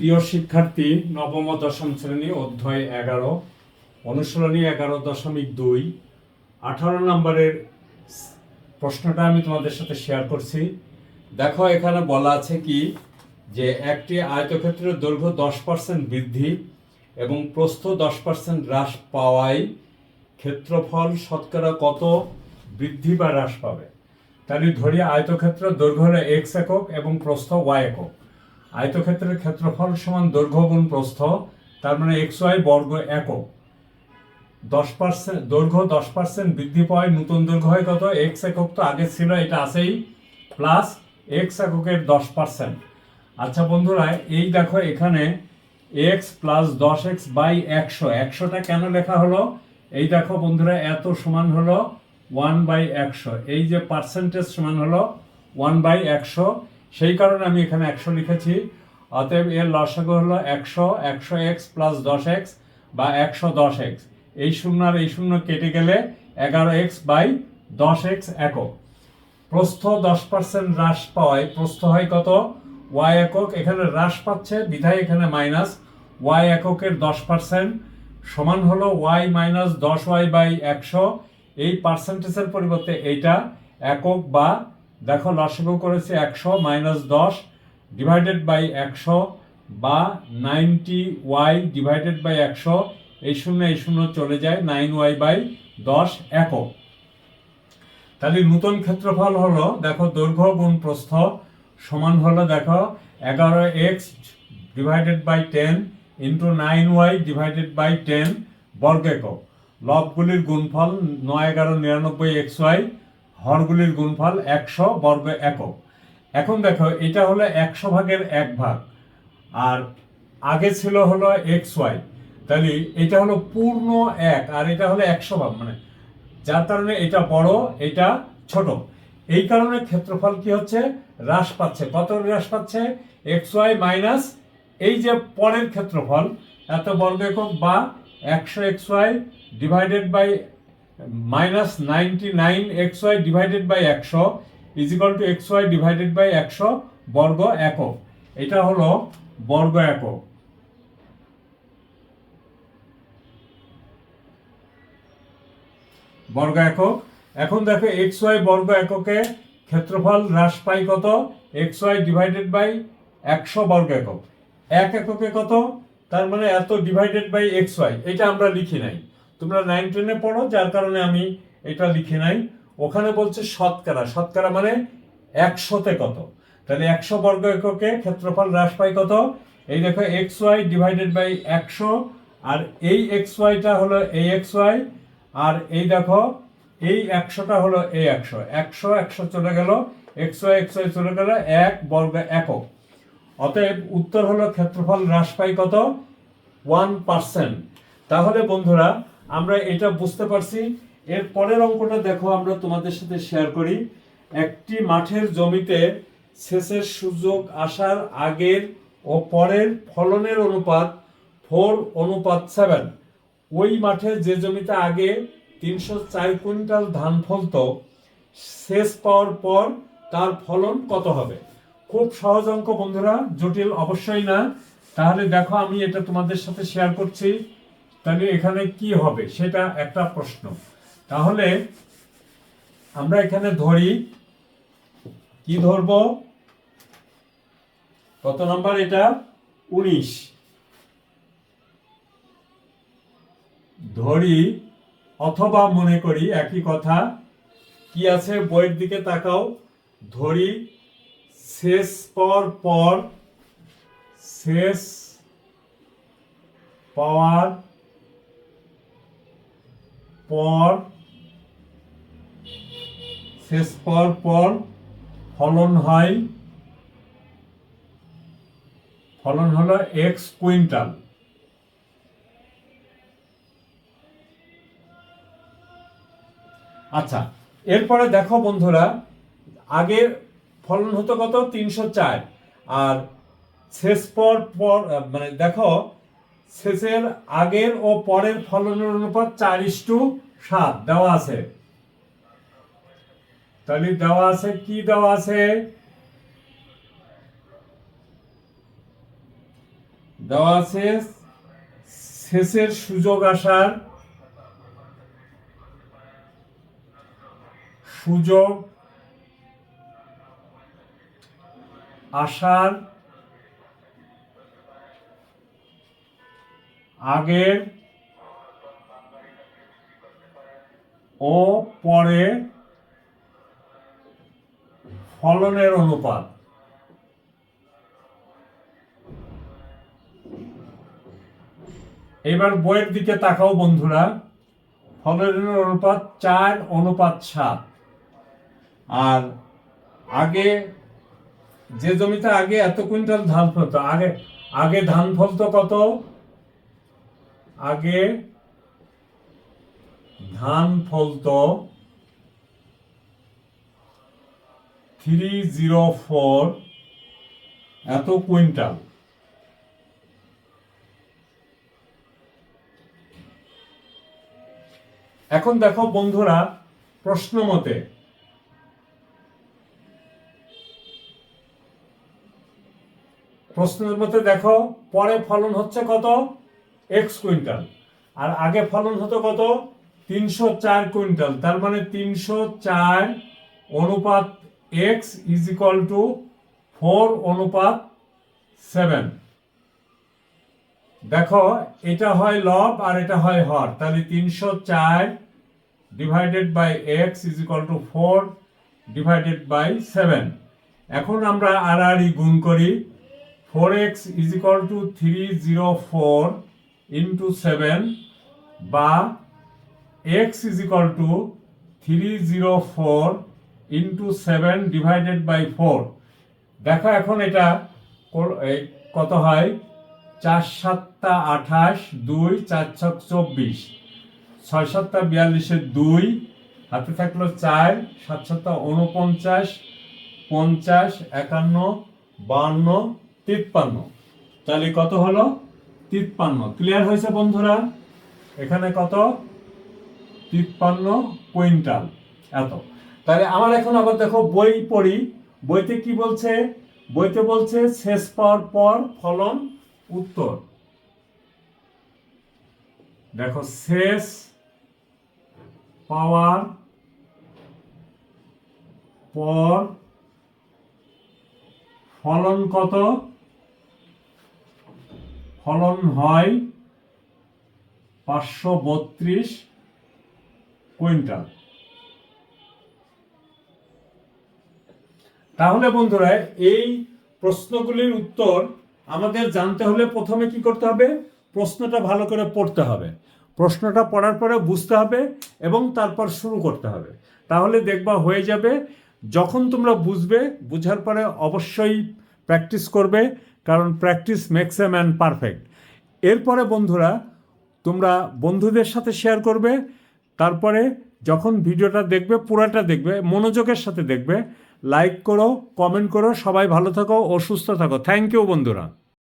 প্রিয় শিক্ষার্থী, নবম দশম শ্রেণি, অধ্যায় এগারো, অনুশীলনী এগারো দশমিক দুই, আঠারো নম্বরের প্রশ্নটা আমি তোমাদের সাথে শেয়ার করছি। দেখো, এখানে বলা আছে কি, যে একটি আয়তক্ষেত্রের দৈর্ঘ্য দশ পার্সেন্ট বৃদ্ধি এবং প্রস্থ দশ পার্সেন্ট হ্রাস পাওয়ায় ক্ষেত্রফল শতকরা কত বৃদ্ধি বা হ্রাস পাবে? তাহলে ধরি আয়তক্ষেত্র দৈর্ঘ্য হলো এক্স একক এবং প্রস্থ ওয়াই একক। আয়তক্ষেত্রের ক্ষেত্রফল সমান দৈর্ঘ্য গুণ প্রস্থ, তার মানে এক্স ওয়াই বর্গ একক। দশ পার্সেন্ট দৈর্ঘ্য দশ পার্সেন্ট বৃদ্ধি পাওয়ায় নতুন দৈর্ঘ্য হয় কত? এক্স একক তো আগে ছিল, এটা আছেই প্লাস এক্স এককের দশ পার্সেন্ট। আচ্ছা বন্ধুরা, এই দেখো এখানে এক্স প্লাস দশ এক্স বাই একশো। একশোটা কেন লেখা হলো? এই দেখো বন্ধুরা, এত সমান হলো ওয়ান বাই একশো। এই যে পার্সেন্টেজ সমান হলো ওয়ান বাই একশো। সেই কারণে আমি এখানে একশো লিখেছি। অতএব এর লসাগু হলো একশো একশো এক্স প্লাস দশ এক্স বা একশো দশ এক্স। এই শূন্য আর এই শূন্য কেটে গেলে এগারো এক্স বাই দশ এক্স একক। প্রস্থ দশ পার্সেন্ট হ্রাস পাওয়ায় প্রস্থ হয় কত? ওয়াই একক। এখানে হ্রাস পাচ্ছে, বিধায় এখানে মাইনাস। ওয়াই এককের দশ পার্সেন্ট সমান হলো ওয়াই মাইনাস দশ ওয়াই বাই একশো। এই পার্সেন্টেজের পরিবর্তে এইটা একক বা দেখো লসাগু করেছে একশো মাইনাস দশ ডিভাইডেড বাই একশো বা নাইনটি ওয়াই ডিভাইডেড বাই একশো, এই শূন্য এই শূন্য চলে যায় নাইন ওয়াই বাই দশ একক। তাহলে নতুন ক্ষেত্রফল হলো, দেখো দৈর্ঘ্য গুণ প্রস্থ সমান হলো, দেখো এগারো x divided by ten into nine y divided by ten বর্গ একক লবগুলির গুণফল নয় এগারো নিরানব্বই এক্স ওয়াই হরগুলির গুণফল একশো বর্গ একক। এখন দেখো, এটা হলো একশো ভাগের এক ভাগ, আর আগে ছিল হলো এক্স ওয়াই। তাহলে এটা হলো পূর্ণ এক, আর এটা হলো একশো ভাগ মানে যার কারণে এটা বড়, এটা ছোট। এই কারণে ক্ষেত্রফল কি হচ্ছে? হ্রাস পাচ্ছে। কত হ্রাস পাচ্ছে? এক্স ওয়াই মাইনাস এই যে পরের ক্ষেত্রফল, এত বর্গ একক বা একশো x y divided by minus ninety nine x y divided by একশো is equal to x y divided by একশো বর্গ একক। এটা হলো বর্গ একক। বর্গ একক। এখন দেখো এক্স ওয়াই বর্গ এককে ক্ষেত্রফল হ্রাস পাই কত? এক্স ওয়াই ডিভাইডেড বাই একশো বর্গ একক। এক এককে কত? তার মানে এত ডিভাইডেড বাই এক্স ওয়াই এটা আমরা লিখি নাই। তোমরা নাইন টেনে পড়ো, যার কারণে আমি এটা লিখে নাই। ওখানে বলছে শতকরা। শতকরা মানে একশোতে কত? তাহলে একশো বর্গ এককে ক্ষেত্রফল হ্রাস পাই কত? এই দেখো এক্স ওয়াই ডিভাইডেড বাই একশো, আর এই এক্স ওয়াইটা হলো এই এক্স ওয়াই আর এই দেখো এই একশোটা হলো এই একশো। একশো একশো চলে গেল এক্স ওয়াই এক্স ওয়াই চলে গেল, এক বর্গ একক। অতএব উত্তর হলো ক্ষেত্রফল হ্রাস পাই কত? ওয়ান পার্সেন্ট তাহলে বন্ধুরা আমরা এটা বুঝতে পারছি। এর পরের অঙ্কটা দেখো, আমরা তোমাদের সাথে শেয়ার করি। একটি মাঠের জমিতে সেচের সুযোগ আসার আগের ও পরের ফলনের অনুপাত ফোর অনুপাত সেভেন ওই মাঠে যে জমিতে আগে তিনশো চার কুইন্টাল ধান ফলতো শেষ পাওয়ার পর তার ফলন কত হবে? খুব সহজ অঙ্ক বন্ধুরা, জটিল অবশ্যই না। তাহলে দেখো, আমি এটা তোমাদের সাথে শেয়ার করছি। তাহলে এখানে কি হবে? সেটা একটা প্রশ্ন। তাহলে আমরা এখানে ধরি, কি ধরবো? কত নাম্বার এটা? উনিশ। ধরি, অথবা মনে করি একই কথা, কি আছে বইয়ের দিকে তাকাও। ধরি, শেষ পর পর, শেষ পাওয়ার পর, শেষ পর পর, ফলন হয়, ফলন হলো এক্স কুইন্টাল। আচ্ছা এরপরে দেখো বন্ধুরা, আগে ফলন হতো কত? তিনশো চার। আর শেষ পর পর মানে দেখো শেষের আগের ও পরের ফলনের অনুপাত চার ইস্টু সাত। দেওয়া আছে। তাহলে দেওয়া আছে, কি দেওয়া আছে? দেওয়া আছে, শেষের সুযোগ আসার সুযোগ আসার আগের ও পরে ফলনের অনুপাত। এবার বইয়ের দিকে তাকাও বন্ধুরা। ফলনের অনুপাত চার, অনুপাত সাত। আর আগে যে জমিতে আগে এত কুইন্টাল ধান ফলতো, আগে আগে ধান ফলতো কত? আগে ধান ফলতো থ্রি জিরো ফোর এত কুইন্টাল। এখন দেখো বন্ধুরা, প্রশ্ন মতে প্রশ্নের মতে দেখো, পরে ফলন হচ্ছে কত? X quintal. আর আগে ফলন হতো কত? তিনশো চার কুইন্টাল। তার মানে তিনশো চার অনুপাত x is equal to four অনুপাত সেভেন দেখো, এটা হয় লব আর এটা হয় হর। তাহলে তিনশো চার divided by x is equal to four divided by seven এখন আমরা আর আর গুণ করি। Four x is equal to three zero four into seven বা x is equal to three zero four into seven divided by four দেখো এখন এটা কত হয়? চার সাতটা আঠাশ, দুই, চার ছক চব্বিশ। ছয় সাতটা বিয়াল্লিশের দুই, হাতে থাকল চার, সাত সাতটা উনপঞ্চাশ পঞ্চাশ, একান্ন, বাহান্ন, তিপ্পান্ন। তাহলে কত হলো? তিপ্পান্ন। ক্লিয়ার হয়েছে বন্ধুরা? এখানে কত? তিপ্পান্ন কুইন্টাল। এত। তাহলে আমার এখন আবার দেখো বই পড়ি। বইতে কি বলছে? বইতে বলছে শেষ পাওয়ার পর ফলন উত্তর। দেখো শেষ পাওয়ার পর ফলন কত? ফলন হয় পাঁচশো বত্রিশ কুইন্টাল। তাহলে বন্ধুরা, এই প্রশ্নগুলির উত্তর আমাদের জানতে হলে প্রথমে কি করতে হবে? প্রশ্নটা ভালো করে পড়তে হবে। প্রশ্নটা পড়ার পরে বুঝতে হবে এবং তারপর শুরু করতে হবে। তাহলে দেখবা হয়ে যাবে, যখন তোমরা বুঝবে, বুঝার পরে অবশ্যই প্র্যাকটিস করবে। কারণ practice makes a man perfect এরপরে বন্ধুরা, তোমরা বন্ধুদের সাথে শেয়ার করবে, তারপরে যখন ভিডিওটা দেখবে, পুরাটা দেখবে, মনোযোগের সাথে দেখবে লাইক করো কমেন্ট করো, সবাই ভালো থাকো ও সুস্থ থাকো। থ্যাংক ইউ বন্ধুরা।